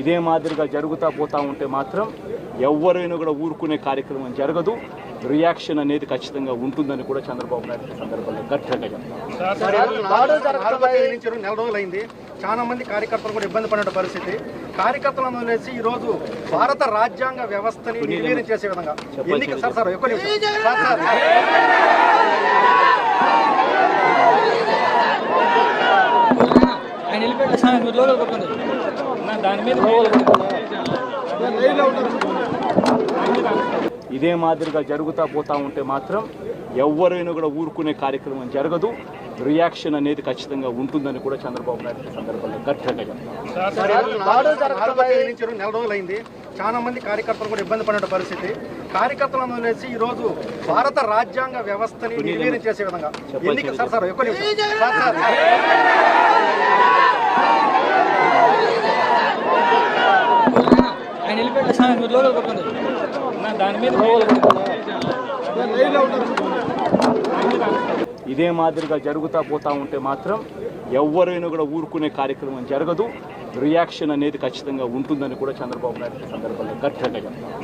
ఇదే మాదిరిగా జరుగుతూ పోతా ఉంటే మాత్రం ఎవరైనా కూడా ఊరుకునే కార్యక్రమం జరగదు. రియాక్షన్ అనేది ఖచ్చితంగా ఉంటుందని కూడా చంద్రబాబు నాయుడు సందర్భంగా గట్టిగా చెప్తారు నెల రోజులైంది చాలా మంది కార్యకర్తలు కూడా ఇబ్బంది పడిన పరిస్థితి. కార్యకర్తలను వదిలేసి ఈ రోజు భారత రాజ్యాంగ వ్యవస్థని నిర్వీర్యం చేసే విధంగా ఎన్నిక సార్ సార్ ఎక్కువ నిమిషం. సార్ సార్ ఆయన వెళ్ళిపోయాడు సార్ మీరు లోపల కొట్టండి నా దాని మీద ఇదే మాదిరిగా జరుగుతూ పోతా ఉంటే మాత్రం ఎవరైనా కూడా ఊరుకునే కార్యక్రమం జరగదు. రియాక్షన్ అనేది ఖచ్చితంగా ఉంటుందని కూడా చంద్రబాబు నాయుడు ఈ సందర్భంగా గట్టిగా నెల రోజులైంది చాలా మంది కార్యకర్తలు కూడా ఇబ్బంది పడిన పరిస్థితి. కార్యకర్తలను వదిలేసి ఈ రోజు భారత రాజ్యాంగ వ్యవస్థని నిర్వీర్యం చేసే విధంగా. ఎన్నిక సార్ సార్ ఎక్కువ ఇదే మాదిరిగా జరుగుతూ పోతా ఉంటే మాత్రం ఎవరైనా కూడా ఊరుకునే కార్యక్రమం జరగదు రియాక్షన్ అనేది ఖచ్చితంగా ఉంటుందని కూడా చంద్రబాబు నాయుడు సందర్భంగా గట్టిగా చెప్తారు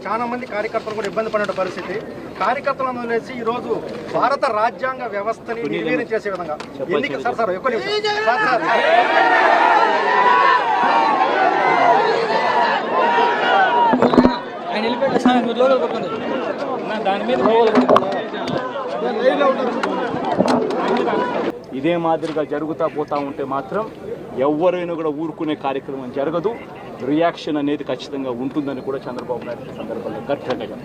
ఈరోజు చాలా మంది కార్యకర్తలు కూడా ఇబ్బంది పడిన పరిస్థితి. కార్యకర్తలను వదిలేసి ఈ రోజు భారత రాజ్యాంగ వ్యవస్థని నిర్వీర్యం చేసే విధంగా. ఎన్నిక సార్ సార్ ఎక్కువ నిమిషం. సార్ ఇదే మాదిరిగా జరుగుతూ పోతా ఉంటే మాత్రం ఎవరైనా కూడా ఊరుకునే కార్యక్రమం జరగదు. రియాక్షన్ అనేది ఖచ్చితంగా ఉంటుందని కూడా చంద్రబాబు నాయుడు సందర్భంగా గట్టిగా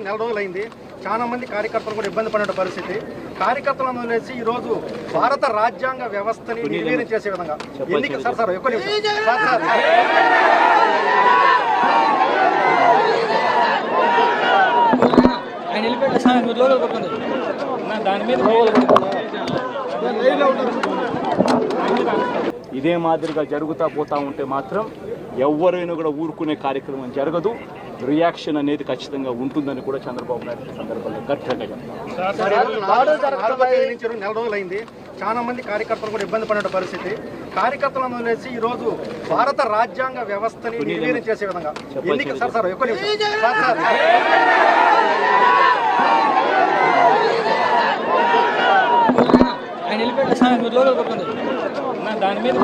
నెల రోజులైంది చాలా మంది కార్యకర్తలు కూడా ఇబ్బంది పడిన పరిస్థితి. కార్యకర్తలను వదిలేసి ఈ రోజు భారత రాజ్యాంగ వ్యవస్థని నిర్వీర్యం చేసే విధంగా ఎన్నిక సార్ సార్ ఎక్కువ నిమిషం. సార్ సార్ ఆయన వెళ్ళిపోయాడు సార్ మీరు లోపల కొట్టండి నా దాని మీద ఇదే మాదిరిగా జరుగుతూ పోతా ఉంటే మాత్రం ఎవరైనా కూడా ఊరుకునే కార్యక్రమం జరగదు. రియాక్షన్ అనేది ఖచ్చితంగా ఉంటుందని కూడా చంద్రబాబు నాయుడు సందర్భంగా గట్టిగా చెప్తారు నెల రోజులైంది. చాలా మంది కార్యకర్తలు కూడా ఇబ్బంది పడిన పరిస్థితి. కార్యకర్తలను వదిలేసి ఈ రోజు భారత రాజ్యాంగ వ్యవస్థని నిర్వీర్యం చేసే విధంగా. ఎన్నిక సార్ సార్ ఎక్కువ. Sir sir. దాని మీద